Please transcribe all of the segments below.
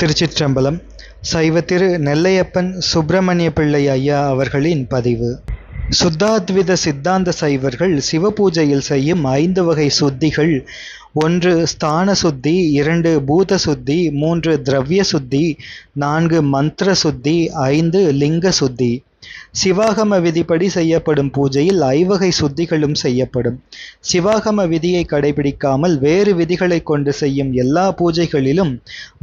திருச்சிற்றம்பலம் சைவ திரு நெல்லையப்பன் சுப்பிரமணிய பிள்ளை ஐயா அவர்களின் பதிவு. சுத்தாத்வித சித்தாந்த சைவர்கள் சிவபூஜையில் செய்யும் ஐந்து வகை சுத்திகள் ஒன்று ஸ்தான சுத்தி இரண்டு பூத சுத்தி மூன்று திரவிய சுத்தி நான்கு மந்திர சுத்தி ஐந்து லிங்க சுத்தி. சிவாகம விதிப்படி செய்யப்படும் பூஜையில் ஐவகை சுத்திகளும் செய்யப்படும். சிவாகம விதியை கடைபிடிக்காமல் வேறு விதிகளை கொண்டு செய்யும் எல்லா பூஜைகளிலும்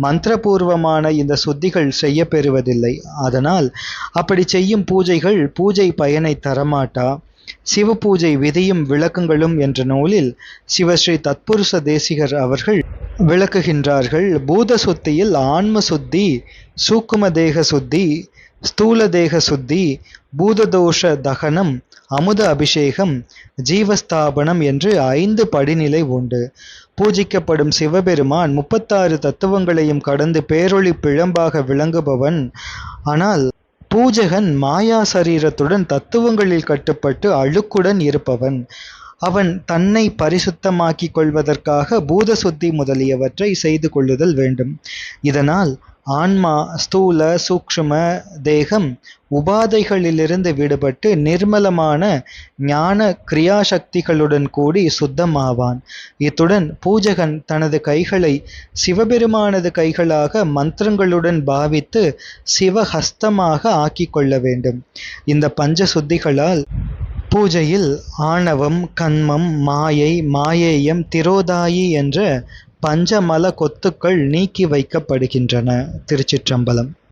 மந்திரபூர்வமான இந்த சுத்திகள் செய்ய பெறுவதில்லை அதனால் அப்படி செய்யும் பூஜைகள் பூஜை பயனை தரமாட்டா? சிவ பூஜை விதியும் விளக்கங்களும் என்ற நூலில் சிவஸ்ரீ தத்புருஷ தேசிகர் அவர்கள் விளக்குகின்றார்கள். பூத சுத்தியில் ஆன்ம சுத்தி சூக்கும தேக சுத்தி ஸ்தூல தேக சுத்தி பூததோஷ தகனம் அமுத அபிஷேகம் ஜீவஸ்தாபனம் என்று ஐந்து படிநிலை உண்டு. பூஜிக்கப்படும் சிவபெருமான் முப்பத்தாறு தத்துவங்களையும் கடந்து பேரொளி பிழம்பாக விளங்குபவன். ஆனால் பூஜகன் மாயா சரீரத்துடன் தத்துவங்களில் கட்டுப்பட்டு அழுக்குடன் இருப்பவன். அவன் தன்னை பரிசுத்தமாக்கிக் கொள்வதற்காக பூதசுத்தி முதலியவற்றை செய்து கொள்ளுதல் வேண்டும். இதனால் ஆன்மா ஸ்தூல சூக்ஷ்ம தேகம் உபாதைகளிலிருந்து விடுபட்டு நிர்மலமான ஞான கிரியாசக்திகளுடன் கூடி சுத்தமாவான். இத்துடன் பூஜகன் தனது கைகளை சிவபெருமானது கைகளாக மந்திரங்களுடன் பாவித்து சிவஹஸ்தமாக ஆக்கிக் கொள்ள வேண்டும். இந்த பஞ்ச சுத்திகளால் பூஜையில் ஆணவம் கண்மம் மாயை மாயேயம் திரோதாயி என்ற பஞ்சமல கொத்துக்கள் நீக்கி வைக்கப்படுகின்றன. திருச்சிற்றம்பலம்.